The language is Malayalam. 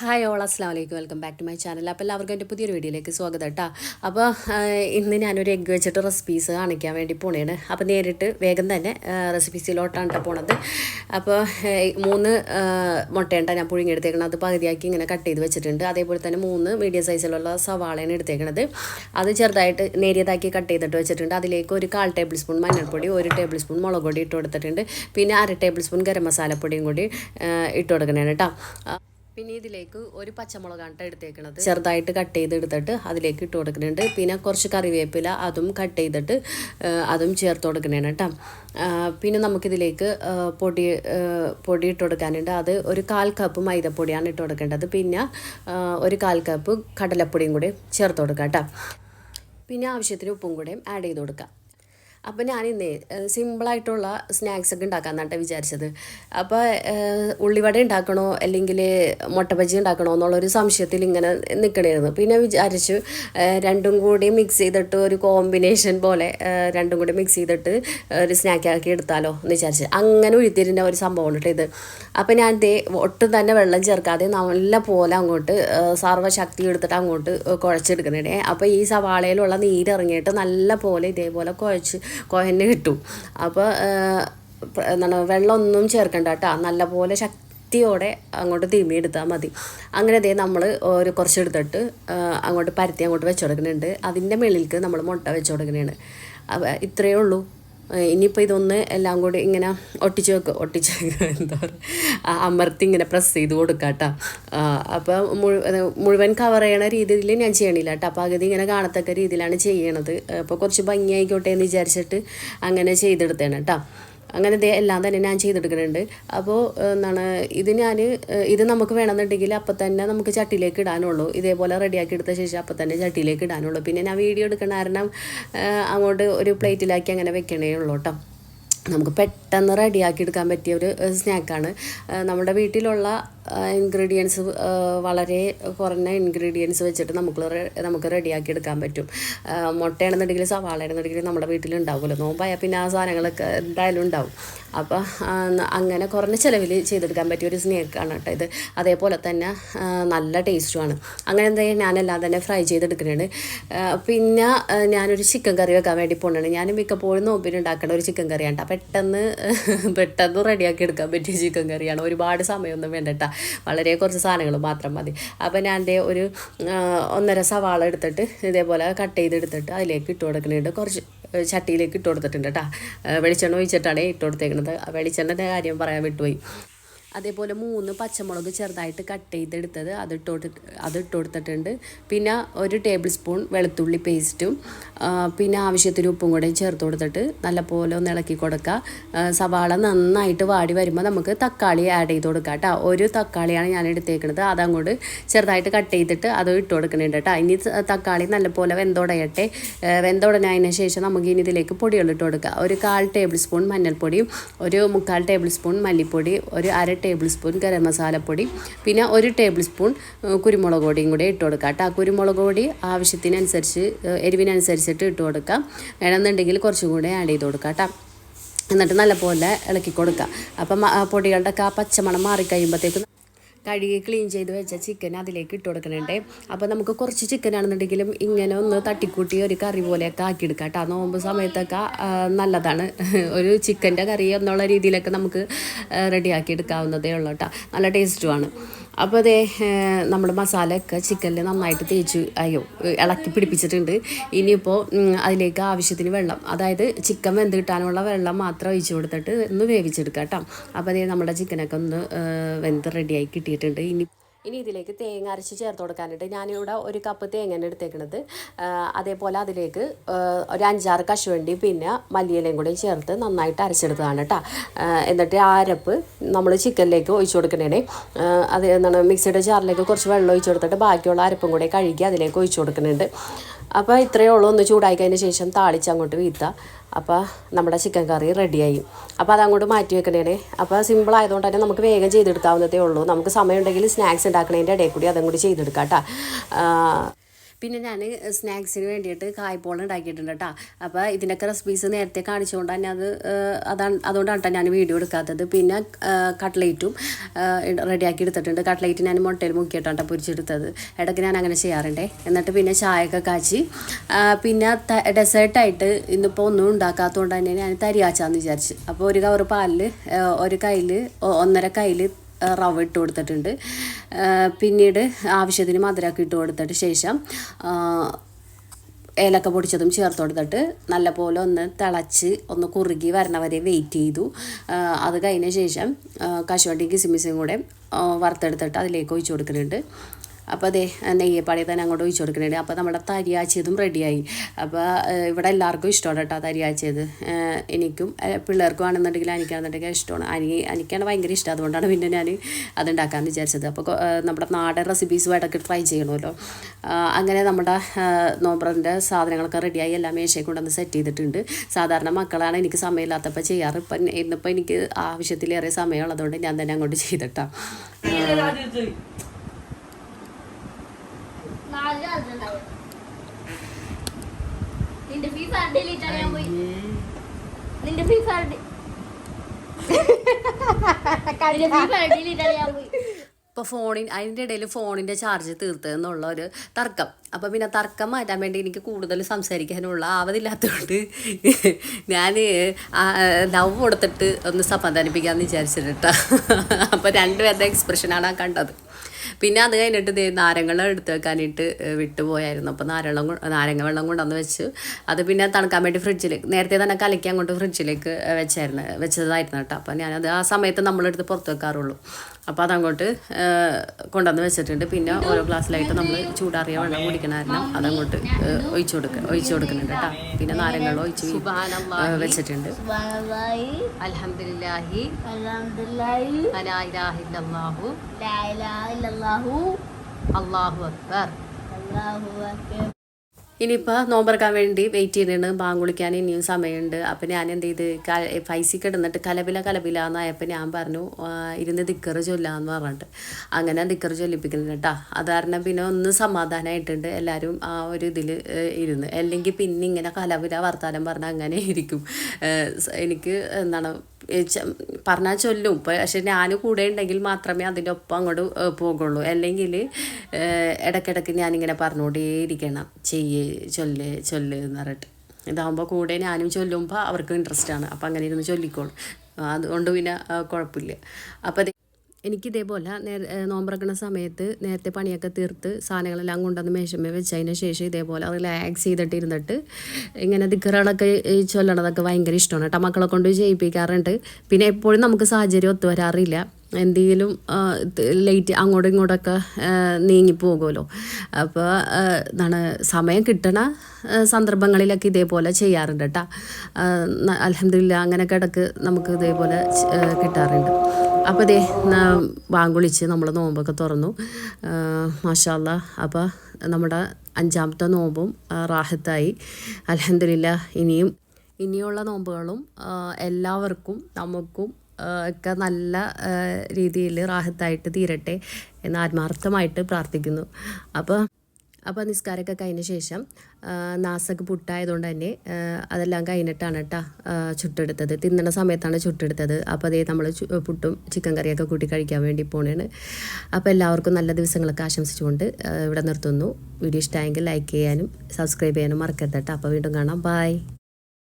ഹായ് ഓൾ അസ്ലാം വലൈക്കും welcome back to my channel അപ്പോൾ എല്ലാവർക്കും എന്റെ പുതിയൊരു വീഡിയോയിലേക്ക് സ്വാഗതം കേട്ടോ. അപ്പോൾ ഇന്ന് ഞാനൊരു എഗ്ഗ് വെച്ചിട്ട് റെസിപ്പീസ് കാണിക്കാൻ വേണ്ടി പോണേണ്. അപ്പോൾ നേരിട്ട് വേഗം തന്നെ റെസിപ്പീസിലോട്ടാണ് കേട്ടോ പോണത്. അപ്പോൾ മൂന്ന് മുട്ടയുണ്ട ഞാൻ പുഴുങ്ങിയെടുത്തേക്കണത് അത് പകുതിയാക്കി ഇങ്ങനെ കട്ട് ചെയ്ത് വെച്ചിട്ടുണ്ട്. അതേപോലെ തന്നെ മൂന്ന് മീഡിയം സൈസിലുള്ള സവാളയാണ് എടുത്തേക്കണത്. അത് ചെറുതായിട്ട് നേരിയതാക്കി കട്ട് ചെയ്തിട്ട് വെച്ചിട്ടുണ്ട്. അതിലേക്ക് ഒരു കാൽ ടേബിൾ സ്പൂൺ മഞ്ഞൾപ്പൊടി ഒരു ടേബിൾ സ്പൂൺ മുളക് പൊടി ഇട്ട് കൊടുത്തിട്ടുണ്ട്. പിന്നെ അര ടേബിൾ സ്പൂൺ ഗരം മസാലപ്പൊടിയും കൂടി ഇട്ട് കൊടുക്കണേണ് കേട്ടോ പിന്നെ ഇതിലേക്ക് ഒരു പച്ചമുളകാണ് ട്ടോ എടുത്തേക്കണത്. ചെറുതായിട്ട് കട്ട് ചെയ്ത് എടുത്തിട്ട് അതിലേക്ക് ഇട്ട് കൊടുക്കുന്നുണ്ട്. പിന്നെ കുറച്ച് കറിവേപ്പില അതും കട്ട് ചെയ്തിട്ട് അതും ചേർത്ത് കൊടുക്കണേണ് കേട്ടോ പിന്നെ നമുക്കിതിലേക്ക് പൊടി പൊടി ഇട്ട് കൊടുക്കാനുണ്ട്. അത് ഒരു കാൽ കപ്പ് മൈദപ്പൊടിയാണ് ഇട്ട് കൊടുക്കേണ്ടത്. പിന്നെ ഒരു കാൽ കപ്പ് കടലപ്പൊടിയും കൂടി ചേർത്ത് കൊടുക്കാം കേട്ടോ പിന്നെ ആവശ്യത്തിന് ഉപ്പും കൂടെയും ആഡ് ചെയ്ത് കൊടുക്കാം. അപ്പോൾ ഞാൻ ഇന്നേ സിമ്പിളായിട്ടുള്ള സ്നാക്സ് ഒക്കെ ഉണ്ടാക്കാന്നാട്ടെ വിചാരിച്ചത്. അപ്പോൾ ഉള്ളിവട ഉണ്ടാക്കണോ അല്ലെങ്കിൽ മുട്ടബജി ഉണ്ടാക്കണോ എന്നുള്ളൊരു സംശയത്തിൽ ഇങ്ങനെ നിൽക്കണമായിരുന്നു പിന്നെ വിചാരിച്ചു രണ്ടും കൂടി മിക്സ് ചെയ്തിട്ട് ഒരു കോമ്പിനേഷൻ പോലെ രണ്ടും കൂടി മിക്സ് ചെയ്തിട്ട് ഒരു സ്നാക്കാക്കി എടുത്താലോ എന്ന് വിചാരിച്ചു. അങ്ങനെ ഉഴുത്തിരിന്റെ ഒരു സംഭവം കേട്ടോ ഇത്. അപ്പോൾ ഞാൻ ദേ ഒട്ടും തന്നെ വെള്ളം ചേർക്കാതെ നല്ല പോലെ അങ്ങോട്ട് സർവശക്തി എടുത്തിട്ട് അങ്ങോട്ട് കുഴച്ചെടുക്കണേ. അപ്പോൾ ഈ സവാളയിലുള്ള നീരിറങ്ങിയിട്ട് നല്ല പോലെ ഇതേപോലെ കുഴച്ച് കുഴഞ്ഞ് കിട്ടും. അപ്പോൾ എന്താണ് വെള്ളമൊന്നും ചേർക്കണ്ട കേട്ടോ. നല്ലപോലെ ശക്തിയോടെ അങ്ങോട്ട് തിരുമ്മി എടുത്താൽ മതി. അങ്ങനെ ദേ നമ്മൾ ഒരു കുറച്ച് എടുത്തിട്ട് അങ്ങോട്ട് പരത്തി അങ്ങോട്ട് വെച്ച് കൊടുക്കുന്നുണ്ട് അതിന്റെ മുകളിലേക്ക് നമ്മൾ മുട്ട വെച്ച് കൊടുക്കുന്നതാണ് അപ്പോൾ ഇത്രയേ ഉള്ളൂ. ഇനിയിപ്പോൾ ഇതൊന്ന് എല്ലാം കൂടി ഇങ്ങനെ ഒട്ടിച്ച് വെക്കുക ഒട്ടിച്ച് വെക്കുക എന്താ പറയുക അമർത്തി ഇങ്ങനെ പ്രസ് ചെയ്ത് കൊടുക്കുക കേട്ടോ അപ്പോൾ മുഴുവൻ കവർ ചെയ്യണ രീതിയിൽ ഞാൻ ചെയ്യണില്ല കേട്ടോ പകുതി ഇങ്ങനെ കാണത്തക്ക രീതിയിലാണ് ചെയ്യണത്. അപ്പോൾ കുറച്ച് ഭംഗിയായിക്കോട്ടെ എന്ന് വിചാരിച്ചിട്ട് അങ്ങനെ ചെയ്തെടുത്തേണ് കേട്ടോ അങ്ങനെ ദേ എല്ലാം തന്നെ ഞാൻ ചെയ്തെടുക്കുന്നുണ്ട്. അപ്പോൾ എന്താണ് ഇത് ഞാൻ ഇത് നമുക്ക് വേണമെന്നുണ്ടെങ്കിൽ അപ്പം തന്നെ നമുക്ക് ചട്ടിയിലേക്ക് ഇടാനുള്ളൂ. ഇതേപോലെ റെഡിയാക്കി എടുത്ത ശേഷം അപ്പം തന്നെ ചട്ടിയിലേക്ക് ഇടാനുള്ളൂ. പിന്നെ ഞാൻ വീഡിയോ എടുക്കണ കാരണം അങ്ങോട്ട് ഒരു പ്ലേറ്റിലാക്കി അങ്ങനെ വെക്കണേ ഉള്ളൂ കേട്ടോ. നമുക്ക് പെട്ടെന്ന് റെഡിയാക്കി എടുക്കാൻ പറ്റിയ ഒരു സ്നാക്കാണ്. നമ്മുടെ വീട്ടിലുള്ള ഇൻഗ്രീഡിയൻസ് വളരെ കുറഞ്ഞ ഇൻഗ്രീഡിയൻസ് വെച്ചിട്ട് നമുക്ക് നമുക്ക് റെഡിയാക്കി എടുക്കാൻ പറ്റും മുട്ടയാണെന്നുണ്ടെങ്കിൽ സവാളയാണെന്നുണ്ടെങ്കിൽ നമ്മുടെ വീട്ടിലുണ്ടാവുമല്ലോ. നോമ്പായാൽ പിന്നെ ആ സാധനങ്ങളൊക്കെ എന്തായാലും ഉണ്ടാവും. അപ്പോൾ അങ്ങനെ കുറഞ്ഞ ചിലവിൽ ചെയ്തെടുക്കാൻ പറ്റിയ ഒരു സ്നേക്കാണ് കേട്ടോ ഇത്. അതേപോലെ തന്നെ നല്ല ടേസ്റ്റുമാണ് അങ്ങനെ എന്താ ഞാനെല്ലാം തന്നെ ഫ്രൈ ചെയ്തെടുക്കുന്നുണ്ട് പിന്നെ ഞാനൊരു ചിക്കൻ കറി വെക്കാൻ വേണ്ടി പോകുന്നുണ്ട് ഞാൻ മിക്കപ്പോഴും നോമ്പിന് ഉണ്ടാക്കേണ്ട ഒരു ചിക്കൻ കറിയാണ് കേട്ടോ പെട്ടെന്ന് പെട്ടെന്ന് റെഡിയാക്കി എടുക്കാൻ പറ്റിയ ചിക്കൻ കറിയാണ് ഒരുപാട് സമയമൊന്നും വേണ്ട കേട്ടോ വളരെ കുറച്ച് സാധനങ്ങൾ മാത്രം മതി. അപ്പോൾ ഞാൻ എന്റെ ഒരു ഒന്നര സവാള എടുത്തിട്ട് ഇതേപോലെ കട്ട് ചെയ്തെടുത്തിട്ട് അതിലേക്ക് ഇട്ട് കൊടുക്കുന്നുണ്ട് കുറച്ച് ചട്ടിയിലേക്ക് ഇട്ട് കൊടുത്തിട്ടുണ്ട് കേട്ടോ വെളിച്ചെണ്ണ ഒഴിച്ചിട്ടാണ് ഇട്ട് കൊടുത്തേക്കുന്നത് വെളിച്ചെണ്ണന്റെ കാര്യം പറയാൻ വിട്ടുപോയി. അതേപോലെ മൂന്ന് പച്ചമുളക് ചെറുതായിട്ട് കട്ട് ചെയ്തെടുത്തത്. അത് ഇട്ടോട്ട് അത് ഇട്ട് കൊടുത്തിട്ടുണ്ട്. പിന്നെ ഒരു ടേബിൾ സ്പൂൺ വെളുത്തുള്ളി പേസ്റ്റും പിന്നെ ആവശ്യത്തിന് ഉപ്പും കൂടെ ചേർത്ത് കൊടുത്തിട്ട് നല്ലപോലെ ഒന്ന് ഇളക്കി കൊടുക്കുക സവാള നന്നായിട്ട് വാടി വരുമ്പോൾ നമുക്ക് തക്കാളി ആഡ് ചെയ്ത് കൊടുക്കാം കേട്ടോ ഒരു തക്കാളിയാണ് ഞാൻ എടുത്തേക്കുന്നത് അതങ്ങോട്ട് ചെറുതായിട്ട് കട്ട് ചെയ്തിട്ട് അത് ഇട്ട് കൊടുക്കുന്നുണ്ട് കേട്ടോ ഇനി തക്കാളി നല്ലപോലെ വെന്തുടയട്ടെ. ആ, വെന്തുടഞ്ഞതിന് ശേഷം നമുക്ക് ഇനി ഇതിലേക്ക് പൊടികൾ ഇട്ട് കൊടുക്കുക ഒരു കാൽ ടേബിൾ സ്പൂൺ മഞ്ഞൾപ്പൊടിയും ഒരു മുക്കാൽ ടേബിൾ സ്പൂൺ മല്ലിപ്പൊടി ഒരു അര ടേബിൾ സ്പൂൺ ഗരം മസാലപ്പൊടി പിന്നെ ഒരു ടേബിൾ സ്പൂൺ കുരുമുളക് പൊടിയും കൂടി ഇട്ട് കൊടുക്കുക കേട്ടോ. കുരുമുളക് പൊടി ആവശ്യത്തിനനുസരിച്ച് എരിവിനനുസരിച്ചിട്ട് ഇട്ട് കൊടുക്കാം. വേണമെന്നുണ്ടെങ്കിൽ കുറച്ചും കൂടി ആഡ് ചെയ്ത് കൊടുക്കാം കേട്ടോ. എന്നിട്ട് നല്ലപോലെ ഇളക്കി കൊടുക്കുക അപ്പം പൊടികളുടെ ഒക്കെ ആ പച്ചമണം മാറിക്കഴിയുമ്പോഴത്തേക്കും കഴുകി ക്ലീൻ ചെയ്ത് വെച്ച ചിക്കൻ അതിലേക്ക് ഇട്ട് കൊടുക്കുന്നുണ്ട്. അപ്പോൾ നമുക്ക് കുറച്ച് ചിക്കൻ ആണെന്നുണ്ടെങ്കിലും ഇങ്ങനെ ഒന്ന് തട്ടിക്കൂട്ടി ഒരു കറി പോലെയൊക്കെ ആക്കിയെടുക്കാം കേട്ടോ നോമ്പ് സമയത്തൊക്കെ നല്ലതാണ്. ഒരു ചിക്കന്റെ കറി എന്നുള്ള രീതിയിലൊക്കെ നമുക്ക് റെഡിയാക്കി എടുക്കാവുന്നതേ ഉള്ളൂ കേട്ടോ നല്ല ടേസ്റ്റുമാണ് അപ്പോൾ അതേ നമ്മൾ മസാലയൊക്കെ ചിക്കനിൽ നന്നായിട്ട് തേച്ച് അയ്യോ ഇളക്കി പിടിപ്പിച്ചിട്ടുണ്ട്. ഇനിയിപ്പോൾ അതിലേക്ക് ആവശ്യത്തിന് വെള്ളം അതായത് ചിക്കൻ വെന്ത് കിട്ടാനുള്ള വെള്ളം മാത്രം ഒഴിച്ചു കൊടുത്തിട്ട് ഒന്ന് വേവിച്ചെടുക്കാം കേട്ടോ അപ്പോൾ അതേ നമ്മുടെ ചിക്കനൊക്കെ ഒന്ന് വെന്ത് റെഡിയായി കിട്ടിയിട്ടുണ്ട്. ഇനി ഇനി ഇതിലേക്ക് തേങ്ങ അരച്ച് ചേർത്ത് കൊടുക്കാനായിട്ട് ഞാനിവിടെ ഒരു കപ്പ് തേങ്ങ എടുത്തേക്കണത്. അതേപോലെ അതിലേക്ക് ഒരു അഞ്ചാറ് കശുവണ്ടി പിന്നെ മല്ലിയിലയും കൂടി ചേർത്ത് നന്നായിട്ട് അരച്ചെടുത്തതാണ് കേട്ടോ എന്നിട്ട് ആ അരപ്പ് നമ്മൾ ചിക്കനിലേക്ക് ഒഴിച്ചു കൊടുക്കണേ അത് എന്താണ് മിക്സിയുടെ ജാറിലേക്ക് കുറച്ച് വെള്ളം ഒഴിച്ചു കൊടുത്തിട്ട് ബാക്കിയുള്ള അരപ്പും കൂടി കഴുകി അതിലേക്ക് ഒഴിച്ചു കൊടുക്കുന്നുണ്ട് അപ്പോൾ ഇത്രയേ ഉള്ളൂ. ഒന്ന് ചൂടാക്കിയതിന് ശേഷം താളിച്ച് അങ്ങോട്ട് വീത്തുക അപ്പോൾ നമ്മുടെ ചിക്കൻ കറി റെഡിയായി അപ്പോൾ അതങ്ങോട്ട് മാറ്റി വെക്കണേ അപ്പോൾ സിമ്പിൾ ആയതുകൊണ്ട് തന്നെ നമുക്ക് വേഗം ചെയ്തെടുക്കാവുന്നതേ ഉള്ളൂ. നമുക്ക് സമയമുണ്ടെങ്കിൽ സ്നാക്സ് ഉണ്ടാക്കണതിന്റെ ഇടയിൽ കൂടി അതും കൂടി ചെയ്തെടുക്കാം കേട്ടോ പിന്നെ ഞാൻ സ്നാക്സിന് വേണ്ടിയിട്ട് കായ്പോളം ഉണ്ടാക്കിയിട്ടുണ്ട് കേട്ടോ അപ്പോൾ ഇതിന്റെയൊക്കെ റെസിപ്പീസ് നേരത്തെ കാണിച്ചുകൊണ്ട് തന്നെ അത് അതാണ് അതുകൊണ്ടാണ് കേട്ടോ ഞാൻ വീഡിയോ എടുക്കാത്തത്. പിന്നെ കട്ട്ലേറ്റും റെഡിയാക്കി എടുത്തിട്ടുണ്ട്. കട്ട്ലേറ്റ് ഞാൻ മുട്ടയിൽ മുക്കിയിട്ടാണ് പൊരിച്ചെടുത്തത്. ഇടയ്ക്ക് ഞാൻ അങ്ങനെ ചെയ്യാറുണ്ടേ. എന്നിട്ട് പിന്നെ ചായയൊക്കെ കാച്ചി പിന്നെ ഡെസേർട്ടായിട്ട് ഇന്നിപ്പോൾ ഒന്നും ഉണ്ടാക്കാത്തതുകൊണ്ട് തന്നെ ഞാൻ തരിയാച്ചാന്ന് വിചാരിച്ചു. അപ്പോൾ ഒരു കവർ പാലിൽ ഒരു കയ്യിൽ ഒന്നര കയ്യിൽ റവ ഇട്ട് കൊടുത്തിട്ടുണ്ട്. പിന്നീട് ആവശ്യത്തിന് മധുരമൊക്കെ ഇട്ട് കൊടുത്തിട്ട് ശേഷം ഏലക്ക പൊടിച്ചതും ചേർത്ത് കൊടുത്തിട്ട് നല്ലപോലെ ഒന്ന് തിളച്ച് ഒന്ന് കുറുകി വരണ വരെ വെയിറ്റ് ചെയ്തു അത് കഴിഞ്ഞ ശേഷം കശുവണ്ടിയും കശുവണ്ടി കിസിമിസും കൂടെ വറുത്തെടുത്തിട്ട് അതിലേക്ക് ഒഴിച്ചു കൊടുക്കുന്നുണ്ട്. അപ്പോൾ അതെ നെയ്യപ്പാടി തന്നെ അങ്ങോട്ട് ഒഴിച്ചു കൊടുക്കുന്നുണ്ട്. അപ്പോൾ നമ്മുടെ തരിയാച്ചിയതും റെഡിയായി അപ്പോൾ ഇവിടെ എല്ലാവർക്കും ഇഷ്ടമാണ് കേട്ടോ തരിയാച്ചത്. എനിക്കും പിള്ളേർക്കും ആണെന്നുണ്ടെങ്കിൽ എനിക്കാണെന്നുണ്ടെങ്കിൽ ഇഷ്ടമാണ്. അനി എനിക്കാണ് ഭയങ്കര ഇഷ്ടം. അതുകൊണ്ടാണ് പിന്നെ ഞാൻ അതുണ്ടാക്കാമെന്ന് വിചാരിച്ചത്. അപ്പോൾ നമ്മുടെ നാടൻ റെസിപ്പീസ് ട്രൈ ചെയ്യണമല്ലോ. അങ്ങനെ നമ്മുടെ നോമ്പറിന്റെ സാധനങ്ങളൊക്കെ റെഡിയായി എല്ലാം മേശയിൽ കൊണ്ടുവന്ന് സെറ്റ് ചെയ്തിട്ടുണ്ട്. സാധാരണ മക്കളാണ് എനിക്ക് സമയമില്ലാത്തപ്പോൾ ചെയ്യാറ്. ഇപ്പം ഇന്നിപ്പോൾ എനിക്ക് ആവശ്യത്തിലേറെ സമയമുള്ളതുകൊണ്ട് ഞാൻ തന്നെ അങ്ങോട്ട് ചെയ്തിട്ടാ. നാല് അതിലുണ്ടാവും നിന്റെ ഫ്രീ ഫയർ ഡിലീറ്റ് അറിയാൻ പോയി. നിന്റെ ഫ്രീ ഫയർ നിന്റെ ഫ്രീ ഫയർ ഡിലീറ്റ് അറിയാൻ പോയി. ഇപ്പോൾ ഫോണിൻ അതിന്റെ ഇടയിൽ ഫോണിന്റെ ചാർജ് തീർത്തതെന്നുള്ള ഒരു തർക്കം. അപ്പോൾ പിന്നെ തർക്കം മാറ്റാൻ വേണ്ടി എനിക്ക് കൂടുതൽ സംസാരിക്കാനുള്ള ആവതില്ലാത്തതുകൊണ്ട് ഞാൻ ലവ് കൊടുത്തിട്ട് ഒന്ന് സമാധാനിപ്പിക്കാമെന്ന് വിചാരിച്ചിട്ടാ. അപ്പോൾ രണ്ടുപേരുടെ എക്സ്പ്രഷനാണ് ആ കണ്ടത്. പിന്നെ അത് കഴിഞ്ഞിട്ട് ദേ നാരങ്ങൾ എടുത്തു വെക്കാനായിട്ട് വിട്ടുപോയായിരുന്നു. അപ്പോൾ നാരളം നാരങ്ങ വെള്ളം കൊണ്ടുവന്ന് വെച്ച് അത് പിന്നെ തണുക്കാൻ വേണ്ടി ഫ്രിഡ്ജിൽ നേരത്തെ തന്നെ കലക്കി അങ്ങോട്ട് ഫ്രിഡ്ജിലേക്ക് വെച്ചായിരുന്നു വെച്ചതായിരുന്നു കേട്ടോ. അപ്പോൾ ഞാനത് ആ സമയത്ത് നമ്മളെടുത്ത് പുറത്ത് വെക്കാറുള്ളൂ. അപ്പോൾ അതങ്ങോട്ട് കൊണ്ടുവന്ന് വെച്ചിട്ടുണ്ട്. പിന്നെ ഓരോ ഗ്ലാസ്സിലായിട്ട് നമ്മൾ ചൂടാറിയ വെള്ളം കുടിക്കണ കാരണം അതങ്ങോട്ട് ഒഴിച്ചു കൊടുക്കുക ഒഴിച്ചു കൊടുക്കുന്നുണ്ട് കേട്ടോ. പിന്നെ നാരങ്ങൾ ഒഴിച്ച് വെച്ചിട്ടുണ്ട്. സുബ്ഹാനല്ലാഹി. അൽഹംദുലില്ലാഹി. അൽഹംദുലില്ലാഹി. അലാ ഇലാഹ ഇല്ലല്ലാഹു. ലാ ഇലാഹ ഇല്ലല്ലാഹു. അല്ലാഹു അക്ബർ. അല്ലാഹു അക്ബർ. ഇനിയിപ്പോൾ നോമ്പറക്കാൻ വേണ്ടി വെയിറ്റ് ചെയ്യുന്നുണ്ട് ബാങ്ക് കുളിക്കാൻ ഇനിയും സമയമുണ്ട്. അപ്പം ഞാൻ എന്ത് ചെയ്ത്? പൈസ കിടന്നിട്ട് കലപില കലപില എന്നായപ്പോൾ ഞാൻ പറഞ്ഞു ഇരുന്ന് ദിക്കറ് ചൊല്ലാന്ന് പറഞ്ഞിട്ട്. അങ്ങനെ ദിക്കറ് ചൊല്ലിപ്പിക്കുന്നുണ്ട് കേട്ടോ. അത് കാരണം പിന്നെ ഒന്ന് സമാധാനമായിട്ടുണ്ട് എല്ലാവരും ആ ഒരു ഇതിൽ ഇരുന്ന്. അല്ലെങ്കിൽ പിന്നെ ഇങ്ങനെ കലപില വർത്താനം പറഞ്ഞാൽ അങ്ങനെ ഇരിക്കും. എനിക്ക് എന്താണ് പറഞ്ഞാൽ ചൊല്ലും. പക്ഷെ ഞാൻ കൂടെ ഉണ്ടെങ്കിൽ മാത്രമേ അതിന്റെ ഒപ്പം അങ്ങോട്ട് പോകുള്ളൂ അല്ലെങ്കിൽ ഇടയ്ക്കിടയ്ക്ക് ഞാനിങ്ങനെ പറഞ്ഞുകൊണ്ടേയിരിക്കണം. ചെയ്യ് ചൊല്ല് ചൊല്ല് എന്ന് പറഞ്ഞിട്ട്. ഇതാകുമ്പോൾ കൂടെ ഞാനും ചൊല്ലുമ്പോൾ അവർക്ക് ഇൻട്രസ്റ്റ് ആണ്. അപ്പം അങ്ങനെ ഇരുന്ന് ചൊല്ലിക്കോളും. അതുകൊണ്ട് പിന്നെ കുഴപ്പമില്ല അപ്പോൾ എനിക്കിതേപോലെ നേര നോമ്പറക്കണ സമയത്ത് നേരത്തെ പണിയൊക്കെ തീർത്ത് സാധനങ്ങളെല്ലാം കൊണ്ടുവന്ന് മേശമേ വെച്ചതിന് ശേഷം ഇതേപോലെ റിലാക്സ് ചെയ്തിട്ട് ഇരുന്നിട്ട് ഇങ്ങനെ ദിക്കറുകളൊക്കെ ചൊല്ലണതൊക്കെ ഭയങ്കര ഇഷ്ടമാണ് കേട്ടോ. മക്കളെ കൊണ്ട് ചെയ്യിപ്പിക്കാറുണ്ട് പിന്നെ എപ്പോഴും നമുക്ക് സാഹചര്യം ഒത്തു വരാറില്ല. എന്തെങ്കിലും ലേറ്റ് അങ്ങോട്ടും ഇങ്ങോട്ടൊക്കെ നീങ്ങിപ്പോകുമല്ലോ അപ്പോൾ എന്താണ് സമയം കിട്ടണ സന്ദർഭങ്ങളിലൊക്കെ ഇതേപോലെ ചെയ്യാറുണ്ട് കേട്ടോ. അലഹമില്ല അങ്ങനെയൊക്കെ ഇടയ്ക്ക് നമുക്ക് ഇതേപോലെ കിട്ടാറുണ്ട്. അപ്പോൾ ഇതേ വാങ്കുളിച്ച് നമ്മൾ നോമ്പൊക്കെ തുറന്നു. മാഷാല്ല അപ്പോൾ നമ്മുടെ അഞ്ചാമത്തെ നോമ്പും റാഹത്തായി. അലഹമില്ല ഇനിയും ഇനിയുള്ള നോമ്പുകളും എല്ലാവർക്കും നമുക്കും ഒക്കെ നല്ല രീതിയിൽ റാഹത്തായിട്ട് തീരട്ടെ എന്ന് ആത്മാർത്ഥമായിട്ട് പ്രാർത്ഥിക്കുന്നു. അപ്പോൾ അപ്പോൾ നിസ്കാരമൊക്കെ കഴിഞ്ഞ ശേഷം നാസക്ക് പുട്ടായതുകൊണ്ട് തന്നെ അതെല്ലാം കഴിഞ്ഞിട്ടാണ് കേട്ടോ ചുട്ടെടുത്തത്. തിന്നണ സമയത്താണ് ചുട്ടെടുത്തത്. അപ്പോൾ അതേ നമ്മൾ പുട്ടും ചിക്കൻ കറിയൊക്കെ കൂട്ടി കഴിക്കാൻ വേണ്ടി പോണേണ്. അപ്പോൾ എല്ലാവർക്കും നല്ല ദിവസങ്ങളൊക്കെ ആശംസിച്ചുകൊണ്ട് ഇവിടെ നിർത്തുന്നു. വീഡിയോ ഇഷ്ടമായെങ്കിൽ ലൈക്ക് ചെയ്യാനും സബ്സ്ക്രൈബ് ചെയ്യാനും മറക്കരുത് കേട്ടോ അപ്പോൾ വീണ്ടും കാണാം. ബായ്